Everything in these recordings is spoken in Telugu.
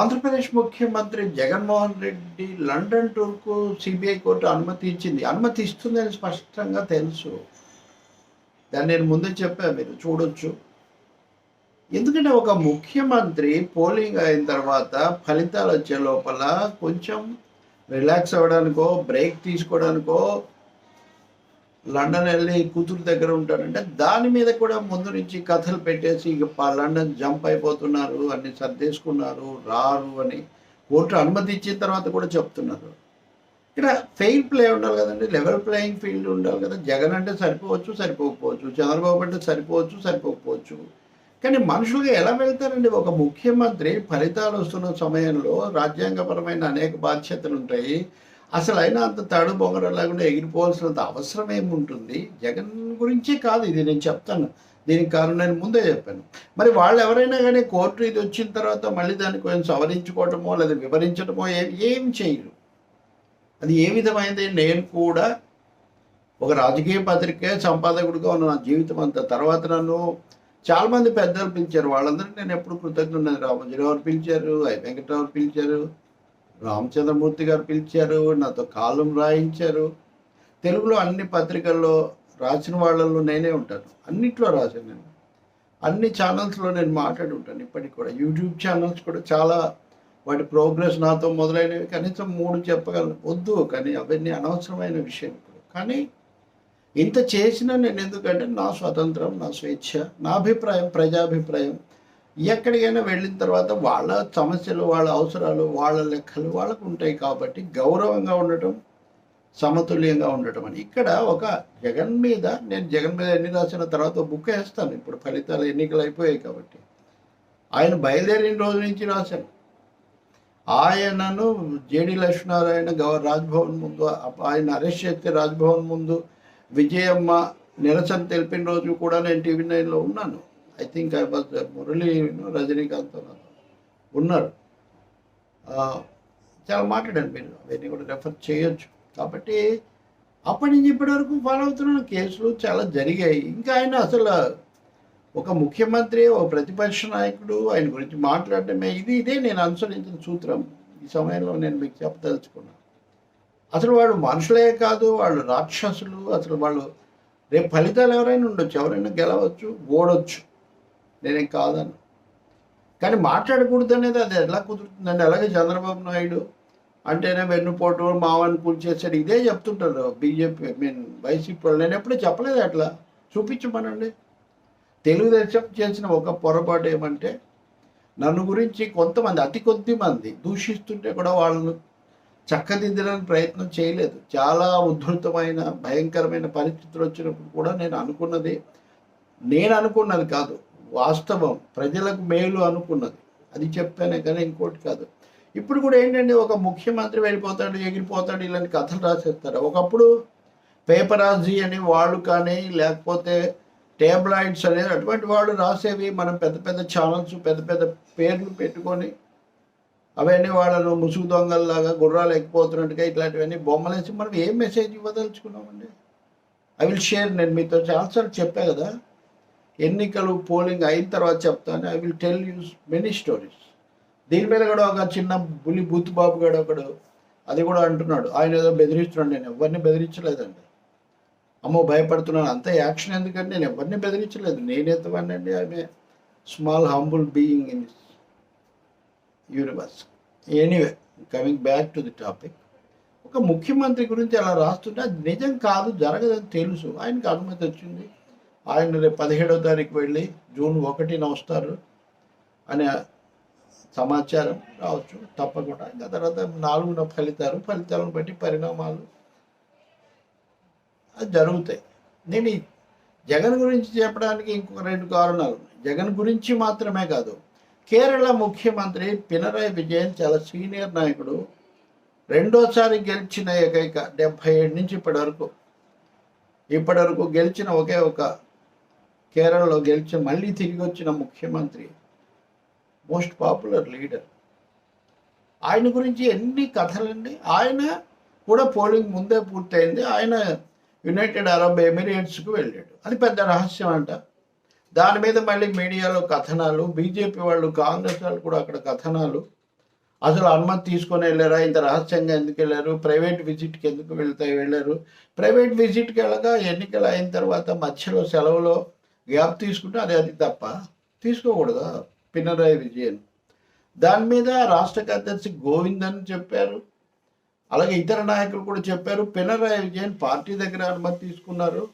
ఆంధ్రప్రదేశ్ ముఖ్యమంత్రి జగన్మోహన్ రెడ్డి లండన్ టూర్కు సిబిఐ కోర్టు అనుమతి ఇచ్చింది. అనుమతి ఇస్తుందని స్పష్టంగా తెలుసు. దాన్ని నేను ముందే చెప్పాను మీరు చూడొచ్చు. ఎందుకంటే ఒక ముఖ్యమంత్రి పోలింగ్ అయిన తర్వాత ఫలితాలు వచ్చే లోపల కొంచెం రిలాక్స్ అవ్వడానికో బ్రేక్ తీసుకోవడానికో లండన్ వెళ్ళి కూతురు దగ్గర ఉంటారంటే దాని మీద కూడా ముందు నుంచి కథలు పెట్టేసి ఇక లండన్ జంప్ అయిపోతున్నారు అన్ని సర్దేసుకున్నారు రారు అని కోర్టు అనుమతి ఇచ్చిన తర్వాత కూడా చెప్తున్నారు. ఇక్కడ ఫెయిల్ ప్లే ఉండాలి కదండి లెవెల్ ప్లేయింగ్ ఫీల్డ్ ఉండాలి కదా. జగన్ అంటే సరిపోవచ్చు సరిపోకపోవచ్చు. చంద్రబాబు అంటే సరిపోవచ్చు సరిపోకపోవచ్చు. కానీ మనుషులుగా ఎలా వెళ్తారండి? ఒక ముఖ్యమంత్రి ఫలితాలు వస్తున్న సమయంలో రాజ్యాంగపరమైన అనేక బాధ్యతలు ఉంటాయి. అసలు అయినా అంత తడు బొంగరం లేకుండా ఎగిరిపోవాల్సినంత అవసరం ఏముంటుంది? జగన్ గురించే కాదు ఇది నేను చెప్తాను. దీనికి కారణం నేను ముందే చెప్పాను. మరి వాళ్ళు ఎవరైనా కానీ కోర్టు ఇది వచ్చిన తర్వాత మళ్ళీ దాన్ని కొంచెం సవరించుకోవటమో లేదా వివరించడమో ఏం ఏం చేయరు. అది ఏ విధమైనది నేను కూడా ఒక రాజకీయ పత్రికే సంపాదకుడిగా ఉన్న నా జీవితం అంత తర్వాత నన్ను చాలామంది పెద్దలు పిలిచారు. వాళ్ళందరూ నేను ఎప్పుడు కృతజ్ఞత రామజీరావు గారు పిలిచారు ఐ వెంకటరావు పిలిచారు. రామచంద్రమూర్తి గారు పిలిచారు నాతో కాలం రాయించారు. తెలుగులో అన్ని పత్రికల్లో రాసిన వాళ్ళల్లో నేనే ఉంటాను. అన్నిట్లో రాశాను నేను. అన్ని ఛానల్స్లో నేను మాట్లాడి ఉంటాను ఇప్పటికి కూడా. యూట్యూబ్ ఛానల్స్ కూడా చాలా వాటి ప్రోగ్రెస్ నాతో మొదలైనవి. కనీసం మూడు చెప్పగలను. వద్దు కానీ అవన్నీ అనవసరమైన విషయం ఇప్పుడు. కానీ ఇంత చేసినా నేను ఎందుకంటే నా స్వతంత్రం నా స్వేచ్ఛ నా అభిప్రాయం ప్రజాభిప్రాయం ఎక్కడికైనా వెళ్ళిన తర్వాత వాళ్ళ సమస్యలు వాళ్ళ అవసరాలు వాళ్ళ లెక్కలు వాళ్ళకు ఉంటాయి కాబట్టి గౌరవంగా ఉండటం సమతుల్యంగా ఉండటం అని. ఇక్కడ ఒక జగన్ మీద నేను జగన్ మీద ఎన్ని రాసిన తర్వాత బుక్ వేస్తాను. ఇప్పుడు ఫలితాలు ఎన్నికలు అయిపోయాయి కాబట్టి. ఆయన బయలుదేరిన రోజు నుంచి రాశాను. ఆయనను జేడి లక్ష్మీనారాయణ గవ రాజ్భవన్ ముందు ఆయన అరెస్ట్ చేస్తే రాజ్భవన్ ముందు విజయమ్మ నిరసన తెలిపిన రోజు కూడా నేను టీవీ నైన్లో ఉన్నాను. I think I was Murali Rajinikanth ఉన్నారు. చాలా మాట్లాడాను మీరు. అవన్నీ కూడా రెఫర్ చేయొచ్చు. కాబట్టి అప్పటి నుంచి ఇప్పటి వరకు ఫాలో అవుతున్న కేసులు చాలా జరిగాయి. ఇంకా ఆయన అసలు ఒక ముఖ్యమంత్రి ఒక ప్రతిపక్ష నాయకుడు ఆయన గురించి మాట్లాడటమే ఇది ఇదే నేను అనుసరించిన సూత్రం. ఈ సమయంలో నేను మీకు చెప్పదలుచుకున్నాను అసలు వాళ్ళు మనుషులే కాదు వాళ్ళు రాక్షసులు అసలు వాళ్ళు రేపు ఫలితాలు ఎవరైనా ఉండొచ్చు ఎవరైనా గెలవచ్చు ఓడొచ్చు. నేనేం కాదను. కానీ మాట్లాడకూడదు అనేది అది ఎలా కుదురుతుందండి అలాగే చంద్రబాబు నాయుడు అంటేనే వెన్నుపోటు మావని కూల్చేసాడు ఇదే చెప్తుంటారు బీజేపీ ఐ మీన్ వైసీపీ వాళ్ళు. నేను ఎప్పుడూ చెప్పలేదు అట్లా. చూపించమనండి. తెలుగుదేశం చేసిన ఒక పొరపాటు ఏమంటే నన్ను గురించి కొంతమంది అతి కొద్ది మంది దూషిస్తుంటే కూడా వాళ్ళను చక్కదిద్దడానికి ప్రయత్నం చేయలేదు. చాలా ఉద్ధృతమైన భయంకరమైన పరిస్థితులు వచ్చినప్పుడు కూడా నేను అనుకున్నది నేను అనుకున్నది కాదు. వాస్తవం. ప్రజలకు మేలు అనుకున్నది. అది చెప్పానే కానీ ఇంకోటి కాదు. ఇప్పుడు కూడా ఏంటంటే ఒక ముఖ్యమంత్రి వెళ్ళిపోతాడు ఎగిరిపోతాడు ఇలాంటి కథలు రాసేస్తారు. ఒకప్పుడు పేపరాజీ అని వాళ్ళు కానీ లేకపోతే టేబ్లాయిడ్స్ అనేది అటువంటి వాళ్ళు రాసేవి. మనం పెద్ద పెద్ద ఛానల్స్ పెద్ద పెద్ద పేర్లు పెట్టుకొని అవన్నీ వాళ్ళను ముసుగు దొంగల్లాగా గుర్రాలు ఎక్కిపోతున్నట్టుగా ఇట్లాంటివన్నీ బొమ్మలేసి మనం ఏం మెసేజ్ ఇవ్వదలుచుకున్నామండి? ఐ విల్ షేర్ నేను మీతో చాలాసార్లు చెప్పా కదా. ఎన్నికలు పోలింగ్ అయిన తర్వాత చెప్తాను. I will tell you many stories దీని మీద కూడా ఒక చిన్న బులి బూత్ గడు ఒకడు అది కూడా అంటున్నాడు. ఆయన ఏదో బెదిరిస్తున్నాడు. నేను ఎవరిని బెదిరించలేదండి. అమ్మో భయపడుతున్నాను. అంత యాక్షన్ ఎందుకంటే నేను ఎవరిని బెదిరించలేదు. నేనెంతవాడిని అండి ఆమె small humble being in universe anyway coming back to the topic ఒక ముఖ్యమంత్రి గురించి అలా రాస్తుంటే అది నిజం కాదు జరగదని తెలుసు. ఆయనకు అనుమతి వచ్చింది. ఆయన రేపు పదిహేడవ తారీఖు వెళ్ళి జూన్ ఒకటిన వస్తారు అనే సమాచారం రావచ్చు. తప్పకుండా. ఇంకా తర్వాత నాలుగున ఫలితాలు ఫలితాలను బట్టి పరిణామాలు అది జరుగుతాయి. నేను జగన్ గురించి చెప్పడానికి ఇంకొక రెండు కారణాలు జగన్ గురించి మాత్రమే కాదు కేరళ ముఖ్యమంత్రి పినరాయి విజయన్ చాలా సీనియర్ నాయకుడు. రెండోసారి గెలిచిన ఏకైక డెబ్భై ఏడు నుంచి ఇప్పటి వరకు ఇప్పటి వరకు గెలిచిన ఒకే ఒక కేరళలో గెలిచి మళ్ళీ తిరిగి వచ్చిన ముఖ్యమంత్రి మోస్ట్ పాపులర్ లీడర్ ఆయన గురించి ఎన్ని కథలండి? ఆయన కూడా పోలింగ్ ముందే పూర్తయింది. ఆయన యునైటెడ్ అరబ్ ఎమిరేట్స్కు వెళ్ళాడు. అది పెద్ద రహస్యం అంట. దాని మీద మళ్ళీ మీడియాలో కథనాలు బీజేపీ వాళ్ళు కాంగ్రెస్ వాళ్ళు కూడా అక్కడ కథనాలు. అసలు అనుమతి తీసుకొని వెళ్ళారా? ఇంత రహస్యంగా ఎందుకు వెళ్ళారు? ప్రైవేట్ విజిట్కి ఎందుకు వెళ్తాయి వెళ్ళారు? ప్రైవేట్ విజిట్కి వెళ్ళగా ఎన్నికలు అయిన తర్వాత మధ్యలో సెలవులో గ్యాప్ తీసుకుంటే అది అది తప్ప తీసుకోకూడదా. పినరాయి విజయన్. దాని మీద రాష్ట్ర కార్యదర్శి గోవింద్ అని చెప్పారు. అలాగే ఇతర నాయకులు కూడా చెప్పారు. పినరాయి విజయన్ పార్టీ దగ్గర అనుమతి తీసుకున్నారు.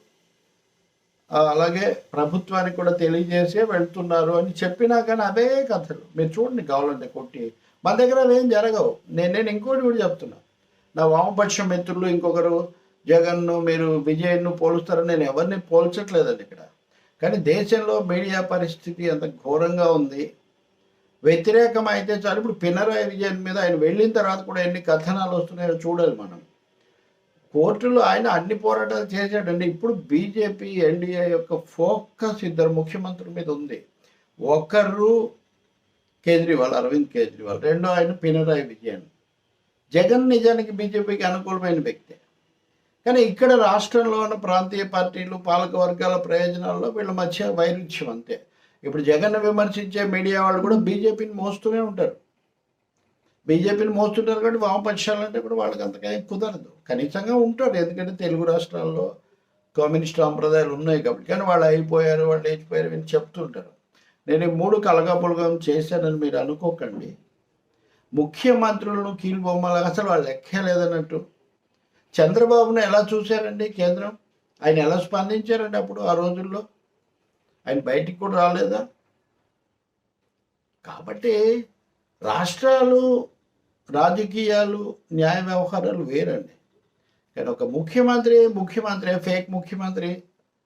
అలాగే ప్రభుత్వానికి కూడా తెలియజేసే వెళ్తున్నారు అని చెప్పినా కానీ అవే కథలు. మీరు చూడండి కావాలంటే కొట్టి. మన దగ్గర అవేం జరగవు. నేను నేను ఇంకోటి కూడా చెప్తున్నా. నా వామపక్ష మిత్రులు ఇంకొకరు జగన్ను మీరు విజయన్ను పోలుస్తారని నేను ఎవరిని పోల్చట్లేదండి ఇక్కడ. కానీ దేశంలో మీడియా పరిస్థితి అంత ఘోరంగా ఉంది. వ్యతిరేకం అయితే చాలు. ఇప్పుడు పినరాయి విజయన్ మీద ఆయన వెళ్ళిన తర్వాత కూడా ఎన్ని కథనాలు వస్తున్నాయో చూడాలి మనం. కోర్టులో ఆయన అన్ని పోరాటాలు చేశాడండి. ఇప్పుడు బీజేపీ ఎన్డీఏ యొక్క ఫోకస్ ఇద్దరు ముఖ్యమంత్రుల మీద ఉంది. ఒకరు కేజ్రీవాల్ అరవింద్ కేజ్రీవాల్. రెండో ఆయన పినరాయి విజయన్ జగన్ నిజానికి బీజేపీకి అనుకూలమైన వ్యక్తి. కానీ ఇక్కడ రాష్ట్రంలో ఉన్న ప్రాంతీయ పార్టీలు పాలక వర్గాల ప్రయోజనాల్లో వీళ్ళ మధ్య వైరుధ్యం అంతే. ఇప్పుడు జగన్ విమర్శించే మీడియా వాళ్ళు కూడా బీజేపీని మోస్తూనే ఉంటారు. బీజేపీని మోస్తుంటారు కాబట్టి వామపక్షాలు అంటే కూడా వాళ్ళకి అంతగా కుదరదు. కనీసంగా ఉంటారు ఎందుకంటే తెలుగు రాష్ట్రాల్లో కమ్యూనిస్ట్ సాంప్రదాయాలు ఉన్నాయి కాబట్టి. కానీ వాళ్ళు అయిపోయారు వాళ్ళు లేచిపోయారు అని చెప్తుంటారు. నేను ఈ మూడు కలగాపులగం చేశానని మీరు అనుకోకండి. ముఖ్యమంత్రులను కీలుబొమ్మలు అసలు వాళ్ళు లెక్కలేదన్నట్టు లేదన్నట్టు. చంద్రబాబును ఎలా చూశారండి కేంద్రం? ఆయన ఎలా స్పందించారండి అప్పుడు ఆ రోజుల్లో? ఆయన బయటికి కూడా రాలేదా? కాబట్టి రాష్ట్రాలు రాజకీయాలు న్యాయ వ్యవహారాలు వేరండి. కానీ ఒక ముఖ్యమంత్రి ముఖ్యమంత్రి ఫేక్ ముఖ్యమంత్రి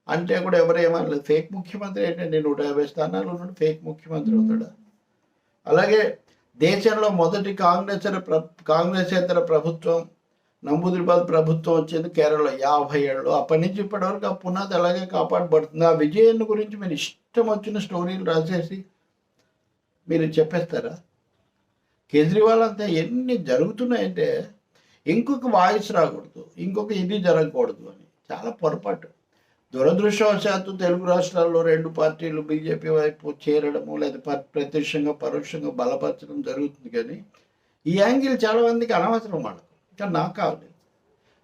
అంటే కూడా ఎవరేమనలేదు. ఫేక్ ముఖ్యమంత్రి ఏంటంటే నూట యాభై స్థానాలు ఉన్నాడు ఫేక్ ముఖ్యమంత్రి అవుతాడా? అలాగే దేశంలో మొదటి కాంగ్రెస్ ప్ర కాంగ్రెసేతర ప్రభుత్వం నంబూదిరిబాద్ ప్రభుత్వం వచ్చింది కేరళ యాభై ఏళ్ళు. అప్పటి నుంచి ఇప్పటి వరకు ఆ పునాది అలాగే కాపాడబడుతుంది? ఆ విజయాన్ని గురించి మీరు ఇష్టం వచ్చిన స్టోరీలు రాసేసి మీరు చెప్పేస్తారా? కేజ్రీవాల్ అంతా ఎన్ని జరుగుతున్నాయంటే ఇంకొక వాయిస్ రాకూడదు ఇంకొక ఇది జరగకూడదు అని. చాలా పొరపాటు. దురదృష్టవశాత్తు తెలుగు రాష్ట్రాల్లో రెండు పార్టీలు బీజేపీ వైపు చేరడము లేదా ప్రత్యక్షంగా పరోక్షంగా బలపరచడం జరుగుతుంది కానీ ఈ యాంగిల్ చాలా మందికి అనవసరం వాళ్ళకు. కానీ నాకు కావాలి.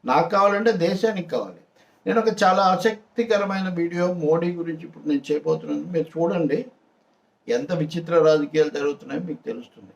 నాకు కావాలంటే దేశానికి కావాలి. నేను ఒక చాలా ఆసక్తికరమైన వీడియో మోడీ గురించి ఇప్పుడు నేను చేయబోతున్నాను. మీరు చూడండి. ఎంత విచిత్ర రాజకీయాలు జరుగుతున్నాయో మీకు తెలుస్తుంది.